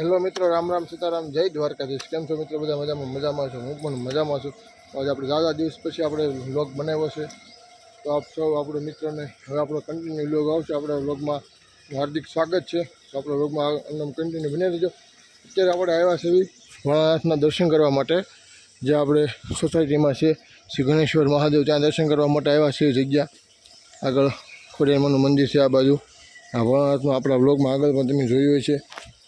Hello મિત્રો, રામ રામ સીતારામ, જય દ્વારકાધીશ. કેમ છો મિત્રો, બધા મજામાં? મજામાં છો? હું પણ મજામાં છું. આજે આપણે દાદા દિવસ પછી આપણે વ્લોગ બનાવ્યો છે. તો આપ સૌ આપણે મિત્રોને હવે આપણો કન્ટિન્યુ વ્લોગ આવશે. આપણા વ્લોગમાં હાર્દિક સ્વાગત છે. તો આપણો વ્લોગમાં અમને કન્ટિન્યુ બની રહેજો. અત્યારે આપણે આવ્યા છે ભોળાનાથના દર્શન કરવા માટે જે આપણે સોસાયટીમાં છે શ્રી ગણેશ્વર મહાદેવ ત્યાં દર્શન કરવા માટે આવ્યા છે જગ્યા. આગળ ખોડિયામાનું મંદિર છે આ બાજુ. આ ભોળાનાથનું આપણા વ્લોગમાં આગળ પણ તમે જોયું હોય છે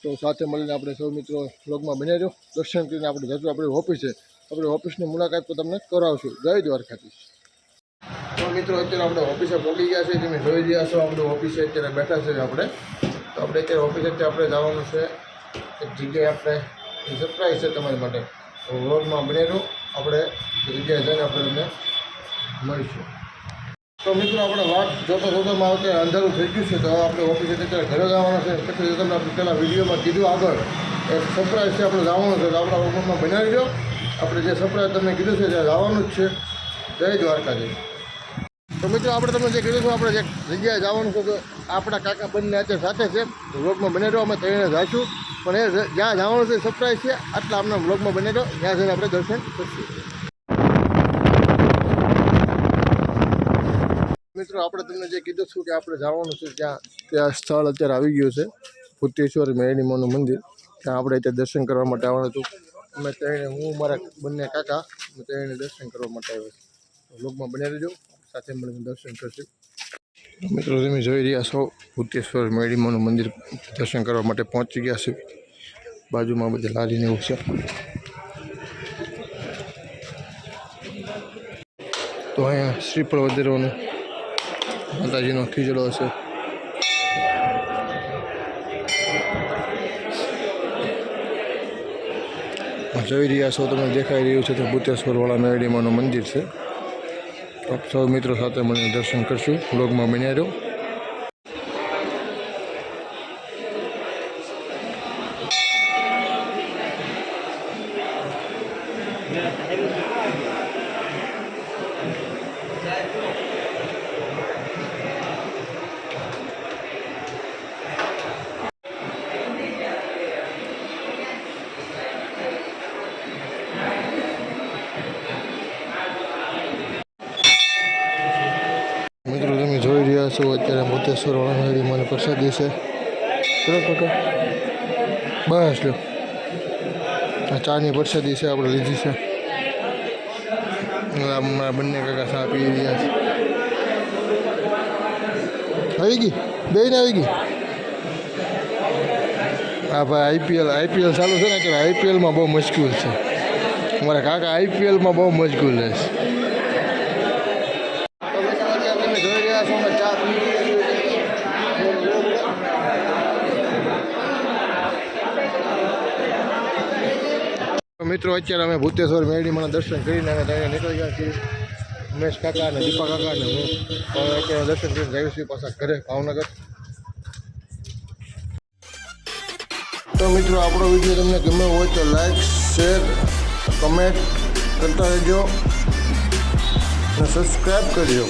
તો સાથે મળીને આપણે સૌ મિત્રો વ્લોગમાં બન્યા રહો. દર્શન કરીને આપણે જશું આપણી ઓફિસ છે. આપણે ઓફિસની મુલાકાત તો તમને કરાવશું. જય દ્વારકાધીશ. તો મિત્રો, અત્યારે આપણે ઓફિસે પહોંચી ગયા છે. તમે જોઈ રહ્યા છો, આપણું ઓફિસે અત્યારે બેઠા છે આપણે. તો આપણે અત્યારે ઓફિસે આપણે જવાનું છે. એક જગ્યાએ આપણે સરપ્રાઈઝ છે તમારી માટે. તો વ્લોગમાં બને આપણે જગ્યાએ જઈને આપણે તમને મળીશું. તો મિત્રો આપણે વાત જોતા જોતામાં અત્યારે અંધારું થઈ ગયું છે, તો આપણે ઓફિસે અત્યારે ઘરે જવાના છે. પછી તમને પહેલાં વિડીયોમાં કીધું આગળ એ સરપ્રાઈઝ છે આપણે જવાનું છે, તો આપણા ઓફિસમાં બનાવી દો. આપણે જે સરપ્રાઈઝ તમને કીધું છે ત્યાં જવાનું જ છે. જય દ્વારકાજી તો મિત્રો આપણે તમને જે કીધું હતું આપણે જે જગ્યાએ જવાનું છે આપણા કાકા બંને અત્યારે સાથે છે. વ્લોગમાં બને રહ્યો અમે ત્રણે જઈશું પણ એ જ્યાં જવાનું છે સરપ્રાઈઝ છે, આટલા આપણા વ્લોગમાં બને રહ્યો ત્યાં જઈને આપણે દર્શન કરશું. મિત્રો, આપણે તમને જે કીધું છું કે આપણે જવાનું છે ત્યાં ત્યાં સ્થળ અત્યારે આવી ગયું છે, ભૂતેશ્વર મેળીમાનું મંદિર. ત્યાં આપણે ત્યાં દર્શન કરવા માટે આવવાનું હતું. અમે ત્રણે, હું, મારા બંને કાકા, અમે ત્રણે દર્શન કરવા માટે આવ્યા છે લોકમાં બને રહેજો, સાથે મળીને દર્શન કરશું. મિત્રો, તમે જોઈ રહ્યા છો, ભૂતેશ્વર મેળીમાનું મંદિર દર્શન કરવા માટે પહોંચી ગયા છે. બાજુમાં બધી લારીને એવું છે. તો અહીંયા શ્રીફળ વધારવાનું માતાજીનો ખીજડો છે જોઈ રહ્યા છો તમે દેખાઈ રહ્યું છે તો ભૂતેશ્વરવાળા મેરડીમાનું મંદિર છે આપ સૌ મિત્રો સાથે મને દર્શન કરશું બ્લોગમાં બન્યા રહ્યો મિત્રો તમે જોઈ રહ્યા છો અત્યારે મોતેશ્વર વાળા મને પ્રસાદી છે. બસ લો આ ચાની પ્રસાદી છે આપણે લીધી છે. હમણાં બંને કાકા સા પી રહ્યા છે. આવી ગઈ? બેને આવી ગઈ? હા ભાઈ આઈપીએલ આઈપીએલ ચાલુ છે ને એટલે આઈપીએલમાં બહુ મશગુલ છે. મારા કાકા આઈપીએલમાં બહુ મશગુલ રહે છે તમે જોઈ રહ્યા છો અમે ચા પી મિત્રો, અત્યારે અમે ભૂતેશ્વર મેરડીમાં દર્શન કરીને અમે ત્યાં નીકળી ગયા છીએ. ઉમેશ કાકા અને દીપા કાકા અને હું. અત્યારે દર્શન કરીને જઈએ છીએ પાછા ઘરે, ભાવનગર. તો મિત્રો, આપણો વીડિયો તમને ગમ્યો હોય તો લાઈક શેર કમેન્ટ કરતા રહેજો. અને સબસ્ક્રાઈબ કરજો.